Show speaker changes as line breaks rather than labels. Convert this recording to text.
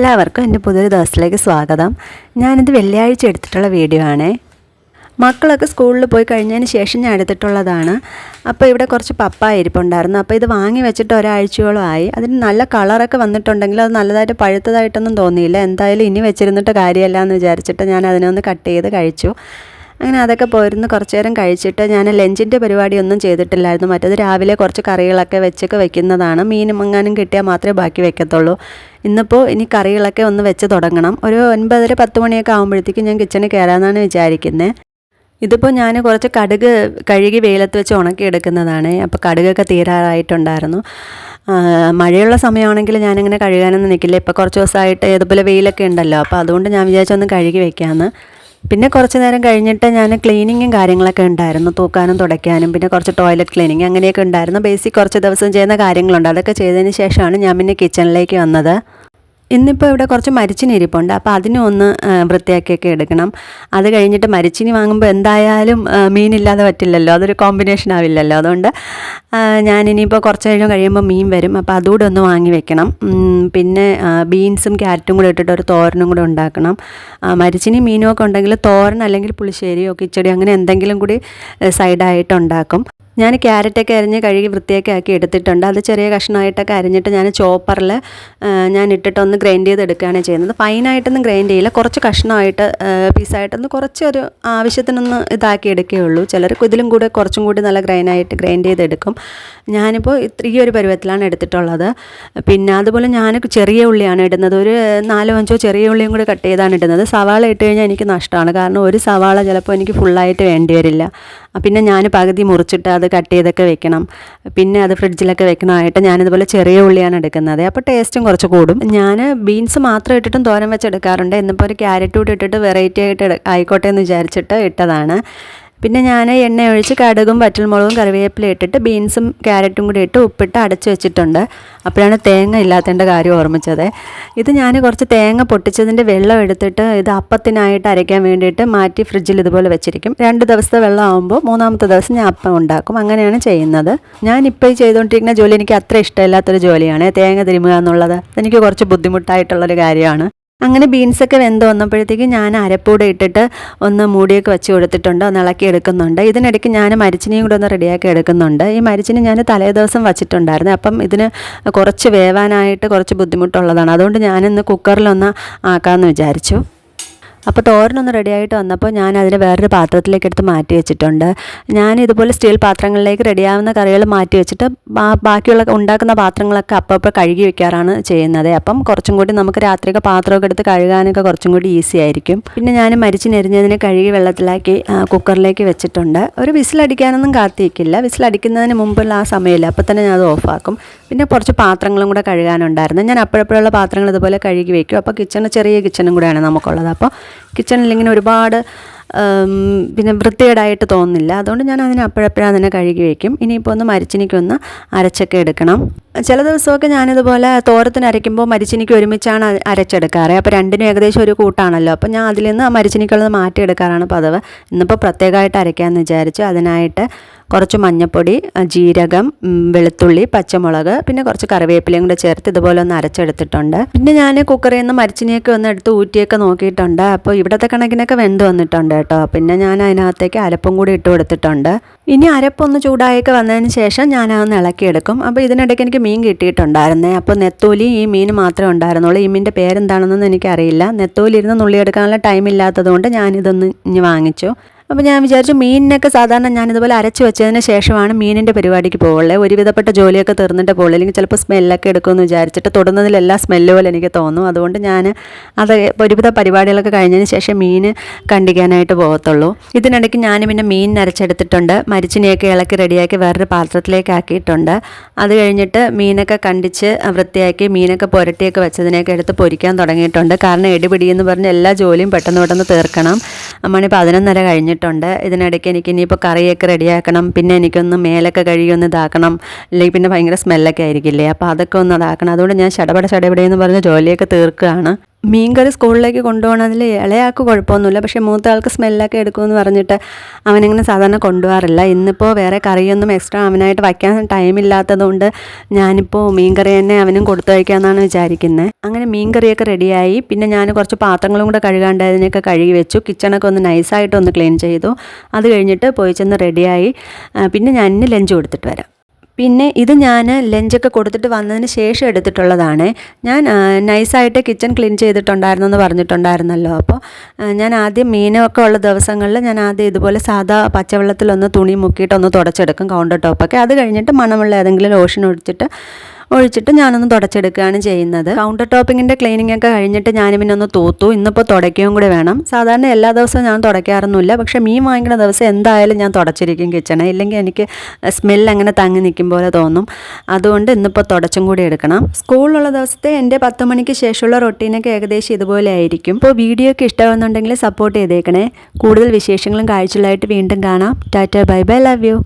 എല്ലാവർക്കും എന്റെ പുതിയൊരു ദിവസത്തിലേക്ക് സ്വാഗതം. ഞാനിത് വെള്ളിയാഴ്ച എടുത്തിട്ടുള്ള വീഡിയോ ആണേ. മക്കളൊക്കെ സ്കൂളിൽ പോയി കഴിഞ്ഞതിന് ശേഷം ഞാൻ എടുത്തിട്ടുള്ളതാണ്. അപ്പോൾ ഇവിടെ കുറച്ച് പപ്പായ ഇരിപ്പുണ്ടായിരുന്നു. അപ്പോൾ ഇത് വാങ്ങി വെച്ചിട്ട് ഒരാഴ്ചയോളം ആയി. അതിന് നല്ല കളറൊക്കെ വന്നിട്ടുണ്ടെങ്കിൽ അത് നല്ലതായിട്ട് പഴുത്തതായിട്ടൊന്നും തോന്നിയില്ല. എന്തായാലും ഇനി വെച്ചിരുന്നിട്ട് കാര്യമല്ല എന്ന് വിചാരിച്ചിട്ട് ഞാൻ അതിനൊന്ന് കട്ട് ചെയ്ത് കഴിച്ചു. അങ്ങനെ അതൊക്കെ പോയിരുന്ന്. കുറച്ച് നേരം കഴിച്ചിട്ട് ഞാൻ ലഞ്ചിന്റെ പരിപാടിയൊന്നും ചെയ്തിട്ടില്ലായിരുന്നു. മറ്റത് രാവിലെ കുറച്ച് കറികളൊക്കെ വെച്ചൊക്കെ വെക്കുന്നതാണ്. മീനും എങ്ങാനും കിട്ടിയാൽ മാത്രമേ ബാക്കി വെക്കത്തുള്ളൂ. ഇന്നിപ്പോൾ ഇനി കറികളൊക്കെ ഒന്ന് വെച്ച് തുടങ്ങണം. ഒരു ഒൻപതര പത്ത് മണിയൊക്കെ ആകുമ്പോഴത്തേക്കും ഞാൻ കിച്ചണിൽ കയറാമെന്നാണ് വിചാരിക്കുന്നത് ഇതിപ്പോൾ ഞാൻ കുറച്ച് കടുക് കഴുകി വെയിലത്ത് വെച്ച് ഉണക്കി എടുക്കുന്നതാണ്. അപ്പോൾ കടുകൊക്കെ തീരാറായിട്ടുണ്ടായിരുന്നു. മഴയുള്ള സമയമാണെങ്കിൽ ഞാനിങ്ങനെ കഴുകാനൊന്നും നിൽക്കില്ല. ഇപ്പോൾ കുറച്ച് ദിവസമായിട്ട് ഇതുപോലെ വെയിലൊക്കെ ഉണ്ടല്ലോ. അപ്പോൾ അതുകൊണ്ട് ഞാൻ വിചാരിച്ചൊന്ന് കഴുകി വെക്കാമെന്ന്. പിന്നെ കുറച്ച് നേരം കഴിഞ്ഞിട്ട് ഞാൻ ക്ലീനിങ്ങും കാര്യങ്ങളൊക്കെ ഉണ്ടായിരുന്നു തൂക്കാനും തുടയ്ക്കാനും പിന്നെ കുറച്ച് ടോയ്ലറ്റ് ക്ലീനിങ് അങ്ങനെയൊക്കെ ഉണ്ടായിരുന്നു. ബേസിക് കുറച്ച് ദിവസം ചെയ്യുന്ന കാര്യങ്ങളുണ്ട്. അതൊക്കെ ചെയ്തതിന് ശേഷമാണ് ഞാൻ പിന്നെ കിച്ചണിലേക്ക് വന്നത്. ഇന്നിപ്പോൾ ഇവിടെ കുറച്ച് മരിച്ചിനി ഇരിപ്പുണ്ട്. അപ്പോൾ അതിനും ഒന്ന് വൃത്തിയാക്കിയൊക്കെ എടുക്കണം. അത് കഴിഞ്ഞിട്ട് മരിച്ചിനി വാങ്ങുമ്പോൾ എന്തായാലും മീനില്ലാതെ പറ്റില്ലല്ലോ. അതൊരു കോമ്പിനേഷൻ ആവില്ലല്ലോ. അതുകൊണ്ട് ഞാനിനിയിപ്പോൾ കുറച്ച് കഴിഞ്ഞ് കഴിയുമ്പോൾ മീൻ വരും. അപ്പോൾ അതുകൂടെ ഒന്ന് വാങ്ങി വെക്കണം. പിന്നെ ബീൻസും ക്യാരറ്റും കൂടെ ഇട്ടിട്ട് ഒരു തോരനും കൂടെ ഉണ്ടാക്കണം. മരിച്ചിനി മീനും ഒക്കെ ഉണ്ടെങ്കിൽ തോരൻ അല്ലെങ്കിൽ പുളിശ്ശേരിയോ കിച്ചടിയോ അങ്ങനെ എന്തെങ്കിലും കൂടി സൈഡായിട്ട് ഉണ്ടാക്കും. ഞാൻ ക്യാരറ്റൊക്കെ അരിഞ്ഞ് കഴുകി വൃത്തിയൊക്കെ ആക്കി എടുത്തിട്ടുണ്ട്. അത് ചെറിയ കഷ്ണമായിട്ടൊക്കെ അരിഞ്ഞിട്ട് ഞാൻ ചോപ്പറിൽ ഞാൻ ഇട്ടിട്ടൊന്ന് ഗ്രൈൻഡ് ചെയ്തെടുക്കുകയാണ് ചെയ്യുന്നത്. ഫൈനായിട്ടൊന്നും ഗ്രൈൻഡ് ചെയ്യില്ല. കുറച്ച് കഷ്ണമായിട്ട് പീസായിട്ടൊന്ന് കുറച്ചൊരു ആവശ്യത്തിനൊന്ന് ഇതാക്കി എടുക്കുകയുള്ളൂ. ചിലർക്ക് ഇതിലും കൂടെ കുറച്ചും കൂടി നല്ല ഗ്രൈനായിട്ട് ഗ്രൈൻഡ് ചെയ്തെടുക്കും. ഞാനിപ്പോൾ ഈ ഒരു പരുവത്തിലാണ് എടുത്തിട്ടുള്ളത്. പിന്നെ അതുപോലെ ഞാൻ ചെറിയ ഉള്ളിയാണ് ഇടുന്നത്. ഒരു നാലോ അഞ്ചോ ചെറിയ ഉള്ളിയും കൂടി കട്ട് ചെയ്താണ് ഇടുന്നത്. സവാള ഇട്ട് കഴിഞ്ഞാൽ എനിക്ക് നഷ്ടമാണ്. കാരണം ഒരു സവാള ചിലപ്പോൾ എനിക്ക് ഫുള്ളായിട്ട് വേണ്ടി വരില്ല പിന്നെ ഞാൻ പകുതി മുറിച്ചിട്ട് അത് കട്ട് ചെയ്തൊക്കെ വെക്കണം. പിന്നെ അത് ഫ്രിഡ്ജിലൊക്കെ വെക്കണമായിട്ട് ഞാനിതുപോലെ ചെറിയ ഉള്ളിയാണ് എടുക്കുന്നത്. അപ്പോൾ ടേസ്റ്റും കുറച്ച് കൂടും. ഞാൻ ബീൻസ് മാത്രം ഇട്ടിട്ടും തോരൻ വെച്ചെടുക്കാറുണ്ട് എന്നിപ്പോൾ ഒരു ക്യാരറ്റ് കൂടി ഇട്ടിട്ട് വെറൈറ്റി ആയിട്ട് ആയിക്കോട്ടെ എന്ന് വിചാരിച്ചിട്ട് ഇട്ടതാണ്. പിന്നെ ഞാൻ എണ്ണ ഒഴിച്ച് കടുകും പറ്റൽമുളകും കറിവേപ്പില ഇട്ടിട്ട് ബീൻസും ക്യാരറ്റും കൂടി ഇട്ട് ഉപ്പിട്ട് അടച്ചു വെച്ചിട്ടുണ്ട്. അപ്പോഴാണ് തേങ്ങ ഇല്ലാത്തതിന്റെ കാര്യം ഓർമ്മിച്ചത്. ഇത് ഞാൻ കുറച്ച് തേങ്ങ പൊട്ടിച്ചതിന്റെ വെള്ളം എടുത്തിട്ട് ഇത് അപ്പത്തിനായിട്ട് അരയ്ക്കാൻ വേണ്ടിയിട്ട് മാറ്റി ഫ്രിഡ്ജിൽ ഇതുപോലെ വെച്ചിരിക്കും. രണ്ട് ദിവസത്തെ വെള്ളം ആകുമ്പോൾ മൂന്നാമത്തെ ദിവസം ഞാൻ അപ്പം ഉണ്ടാക്കും. അങ്ങനെയാണ് ചെയ്യുന്നത്. ഞാനിപ്പോൾ ഈ ചെയ്തുകൊണ്ടിരിക്കുന്ന ജോലി എനിക്ക് അത്ര ഇഷ്ടമില്ലാത്തൊരു ജോലിയാണ്. തേങ്ങ തിരുമുക എന്നുള്ളത് എനിക്ക് കുറച്ച് ബുദ്ധിമുട്ടായിട്ടുള്ളൊരു കാര്യമാണ്. അങ്ങനെ ബീൻസൊക്കെ വെന്ത് വന്നപ്പോഴത്തേക്ക് ഞാൻ അരപ്പൂടെ ഇട്ടിട്ട് ഒന്ന് മൂടിയൊക്കെ വെച്ച് കൊടുത്തിട്ടുണ്ട് ഒന്ന് ഇളക്കി എടുക്കുന്നുണ്ട്. ഇതിനിടയ്ക്ക് ഞാൻ മരിച്ചിനെയും കൂടെ ഒന്ന് റെഡിയാക്കി എടുക്കുന്നുണ്ട്. ഈ മരിച്ചിന് ഞാൻ തലേ ദിവസം വച്ചിട്ടുണ്ടായിരുന്നു. അപ്പം ഇതിന് കുറച്ച് വേവാനായിട്ട് കുറച്ച് ബുദ്ധിമുട്ടുള്ളതാണ്. അതുകൊണ്ട് ഞാനിന്ന് കുക്കറിലൊന്ന് ആക്കാമെന്ന് വിചാരിച്ചു. അപ്പോൾ തോരനൊന്ന് റെഡിയായിട്ട് വന്നപ്പോൾ ഞാൻ അതിനെ വേറൊരു പാത്രത്തിലേക്ക് എടുത്ത് മാറ്റി വെച്ചിട്ടുണ്ട്. ഞാൻ ഇതുപോലെ സ്റ്റീൽ പാത്രങ്ങളിലേക്ക് റെഡിയാവുന്ന കറികൾ മാറ്റി വെച്ചിട്ട് ബാക്കിയുള്ള ഉണ്ടാക്കുന്ന പാത്രങ്ങളൊക്കെ അപ്പം അപ്പം കഴുകി വെക്കാറാണ് ചെയ്യുന്നത്. അപ്പം കുറച്ചും കൂടി നമുക്ക് രാത്രിയൊക്കെ പാത്രമൊക്കെ എടുത്ത് കഴുകാനൊക്കെ കുറച്ചും കൂടി ഈസി ആയിരിക്കും. പിന്നെ ഞാൻ മരിച്ചിനെരിഞ്ഞതിനെ കഴുകി വെള്ളത്തിലാക്കി കുക്കറിലേക്ക് വെച്ചിട്ടുണ്ട്. ഒരു വിസിലടിക്കാനൊന്നും കാത്തിരിക്കില്ല. വിസിലടിക്കുന്നതിന് മുമ്പുള്ള ആ സമയമില്ല അപ്പോൾ തന്നെ ഞാൻ അത് ഓഫാക്കും പിന്നെ കുറച്ച് പാത്രങ്ങളും കൂടെ കഴുകാനുണ്ടായിരുന്നു. ഞാൻ അപ്പോഴപ്പോഴുള്ള പാത്രങ്ങൾ ഇതുപോലെ കഴുകി വയ്ക്കും അപ്പോൾ കിച്ചണ് ചെറിയ കിച്ചണും കൂടെയാണ് നമുക്കുള്ളത്. അപ്പോൾ കിച്ചണിൽ ഇങ്ങനെ ഒരുപാട് പിന്നെ വൃത്തികേടായിട്ട് തോന്നുന്നില്ല. അതുകൊണ്ട് ഞാൻ അതിനെ അപ്പോഴപ്പോഴാണ് അതിനെ കഴുകി വയ്ക്കും ഇനിയിപ്പോൾ ഒന്ന് മരിച്ചിനിക്കൊന്ന് അരച്ചൊക്കെ എടുക്കണം. ചില ദിവസമൊക്കെ ഞാനിതുപോലെ തോരത്തിന് അരയ്ക്കുമ്പോൾ മരിച്ചിനിക്ക് ഒരുമിച്ചാണ് അരച്ചെടുക്കാറ്. അപ്പോൾ രണ്ടിനും ഏകദേശം ഒരു കൂട്ടാണല്ലോ. അപ്പോൾ ഞാൻ അതിൽ നിന്ന് മരിച്ചിനിക്കുള്ളത് മാറ്റിയെടുക്കാറാണ് പതിവ്. ഇന്നിപ്പോൾ പ്രത്യേകമായിട്ട് അരയ്ക്കാമെന്ന് വിചാരിച്ചു. അതിനായിട്ട് കുറച്ച് മഞ്ഞൾപ്പൊടി ജീരകം വെളുത്തുള്ളി പച്ചമുളക് പിന്നെ കുറച്ച് കറിവേപ്പിലയും കൂടെ ചേർത്ത് ഇതുപോലെ ഒന്ന് അരച്ചെടുത്തിട്ടുണ്ട്. പിന്നെ ഞാൻ കുക്കറിൽ നിന്ന് മരിച്ചിനിയൊക്കെ ഒന്ന് എടുത്ത് ഊറ്റിയൊക്കെ നോക്കിയിട്ടുണ്ട്. അപ്പോൾ ഇവിടത്തെ കണക്കിനൊക്കെ വെന്ത് വന്നിട്ടുണ്ട് കേട്ടോ. പിന്നെ ഞാൻ അതിനകത്തേക്ക് അരപ്പും കൂടി ഇട്ട് കൊടുത്തിട്ടുണ്ട്. ഇനി അരപ്പൊന്ന് ചൂടായൊക്കെ വന്നതിന് ശേഷം ഞാൻ അതൊന്ന് ഇളക്കിയെടുക്കും. അപ്പോൾ ഇതിനിടയ്ക്ക് എനിക്ക് മീൻ കിട്ടിയിട്ടുണ്ടായിരുന്നേ. അപ്പോൾ നെത്തോലി ഈ മീൻ മാത്രമേ ഉണ്ടായിരുന്നുള്ളൂ. ഈ മീന്റെ പേരെന്താണെന്നൊന്നും എനിക്കറിയില്ല. നെത്തോലി ഇരുന്ന് നുള്ളിയെടുക്കാനുള്ള ടൈം ഇല്ലാത്തതുകൊണ്ട് ഞാനിതൊന്ന് ഇനി വാങ്ങിച്ചു. അപ്പോൾ ഞാൻ വിചാരിച്ചു മീനിനൊക്കെ സാധാരണ ഞാനിതുപോലെ അരച്ച് വെച്ചതിന് ശേഷമാണ് മീനിന്റെ പരിപാടിക്ക് പോകുള്ളത് ഒരുവിധപ്പെട്ട ജോലിയൊക്കെ തീർന്നിട്ട് പോകുള്ളൂ അല്ലെങ്കിൽ ചിലപ്പോൾ സ്മെല്ലൊക്കെ എടുക്കുമെന്ന് വിചാരിച്ചിട്ട് തൊടുന്നതിലെല്ലാം സ്മെല്ല് പോലെ എനിക്ക് തോന്നും. അതുകൊണ്ട് ഞാൻ അത് ഒരുവിധ പരിപാടികളൊക്കെ കഴിഞ്ഞതിന് ശേഷം മീൻ കണ്ടിക്കാനായിട്ട് പോകത്തുള്ളൂ. ഇതിനിടയ്ക്ക് ഞാൻ പിന്നെ മീൻ അരച്ചെടുത്തിട്ടുണ്ട്. മരിച്ചിനെയൊക്കെ ഇളക്കി റെഡിയാക്കി വേറൊരു പാത്രത്തിലേക്ക് ആക്കിയിട്ടുണ്ട്. അത് കഴിഞ്ഞിട്ട് മീനൊക്കെ കണ്ടിച്ച് വൃത്തിയാക്കി മീനൊക്കെ പുരട്ടിയൊക്കെ വെച്ചതിനെയൊക്കെ എടുത്ത് പൊരിക്കാൻ തുടങ്ങിയിട്ടുണ്ട്. കാരണം എടിപിടി എന്ന് പറഞ്ഞ് എല്ലാ ജോലിയും പെട്ടെന്ന് പെട്ടെന്ന് തീർക്കണം. മണി പതിനൊന്നര കഴിഞ്ഞിട്ടുണ്ട്. ഇതിനിടയ്ക്ക് എനിക്ക് ഇനിയിപ്പോൾ കറിയൊക്കെ റെഡിയാക്കണം. പിന്നെ എനിക്കൊന്ന് മേലൊക്കെ കഴുകി ഒന്ന് ഇതാക്കണം. അല്ലെങ്കിൽ പിന്നെ ഭയങ്കര സ്മെല്ലൊക്കെ ആയിരിക്കില്ലേ? അപ്പോൾ അതൊക്കെ ഒന്ന് ഇതാക്കണം. അതുകൊണ്ട് ഞാൻ ചടപട ശടപടയെന്ന് പറഞ്ഞ് ജോലിയൊക്കെ തീർക്കുകയാണ്. മീൻകറി സ്കൂളിലേക്ക് കൊണ്ടുപോകണതിൽ ഇളയാൾക്ക് കുഴപ്പമൊന്നുമില്ല. പക്ഷേ മൂത്ത ആൾക്ക് സ്മെല്ലൊക്കെ എടുക്കുമെന്ന് പറഞ്ഞിട്ട് അവനിങ്ങനെ സാധാരണ കൊണ്ടുപോകാറില്ല. ഇന്നിപ്പോൾ വേറെ കറിയൊന്നും എക്സ്ട്രാ അവനായിട്ട് വയ്ക്കാൻ ടൈമില്ലാത്തതുകൊണ്ട് ഞാനിപ്പോൾ മീൻകറി തന്നെ അവനും കൊടുത്തു വയ്ക്കാമെന്നാണ് വിചാരിക്കുന്നത് അങ്ങനെ മീൻ കറിയൊക്കെ റെഡിയായി. പിന്നെ ഞാൻ കുറച്ച് പാത്രങ്ങളും കൂടെ കഴുകാണ്ടായതിനൊക്കെ കഴുകി വെച്ചു. കിച്ചണൊക്കെ ഒന്ന് നൈസായിട്ട് ഒന്ന് ക്ലീൻ ചെയ്തു. അത് കഴിഞ്ഞിട്ട് പോയി ചെന്ന് റെഡിയായി പിന്നെ ഞാൻ ലഞ്ച് കൊടുത്തിട്ട് വരാം. പിന്നെ ഇത് ഞാൻ ലഞ്ചൊക്കെ കൊടുത്തിട്ട് വന്നതിന് ശേഷം എടുത്തിട്ടുള്ളതാണ്. ഞാൻ നൈസായിട്ട് കിച്ചൺ ക്ലീൻ ചെയ്തിട്ടുണ്ടായിരുന്നു എന്ന് പറഞ്ഞിട്ടുണ്ടായിരുന്നല്ലോ അപ്പോൾ ഞാൻ ആദ്യം മീനൊക്കെ ഉള്ള ദിവസങ്ങളിൽ ഞാൻ ആദ്യം ഇതുപോലെ സാധാ പച്ചവെള്ളത്തിലൊന്ന് തുണി മുക്കിയിട്ട് ഒന്ന് തുടച്ചെടുക്കും കൗണ്ടർ ടോപ്പൊക്കെ അത് കഴിഞ്ഞിട്ട് മണമുള്ള ഏതെങ്കിലും ലോഷൻ ഒഴിച്ചിട്ട് ഒഴിച്ചിട്ട് ഞാനൊന്ന് തുടച്ചെടുക്കുകയാണ് ചെയ്യുന്നത്. കൗണ്ടർ ടോപ്പിങ്ങിന്റെ ക്ലീനിങ് ഒക്കെ കഴിഞ്ഞിട്ട് ഞാൻ പിന്നെ ഒന്ന് തൂത്തു. ഇന്നിപ്പോൾ തുടയ്ക്കുകയും കൂടി വേണം. സാധാരണ എല്ലാ ദിവസവും ഞാൻ തുടയ്ക്കാറൊന്നുമില്ല. പക്ഷേ മീൻ വാങ്ങിക്കുന്ന ദിവസം എന്തായാലും ഞാൻ തുടച്ചിരിക്കും കിച്ചണ് ഇല്ലെങ്കിൽ എനിക്ക് സ്മെൽ അങ്ങനെ തങ്ങി നിൽക്കും പോലെ തോന്നും. അതുകൊണ്ട് ഇന്നിപ്പോൾ തുടച്ചും കൂടി എടുക്കണം. സ്കൂളിലുള്ള ദിവസത്തെ എന്റെ പത്ത് മണിക്ക് ശേഷമുള്ള റൊട്ടീനൊക്കെ ഏകദേശം ഇതുപോലെ ആയിരിക്കും. ഇപ്പോൾ വീഡിയോ ഒക്കെ സപ്പോർട്ട് ചെയ്തേക്കണേ. കൂടുതൽ വിശേഷങ്ങളും കാഴ്ചകളായിട്ട് വീണ്ടും കാണാം. Tata bye bye love you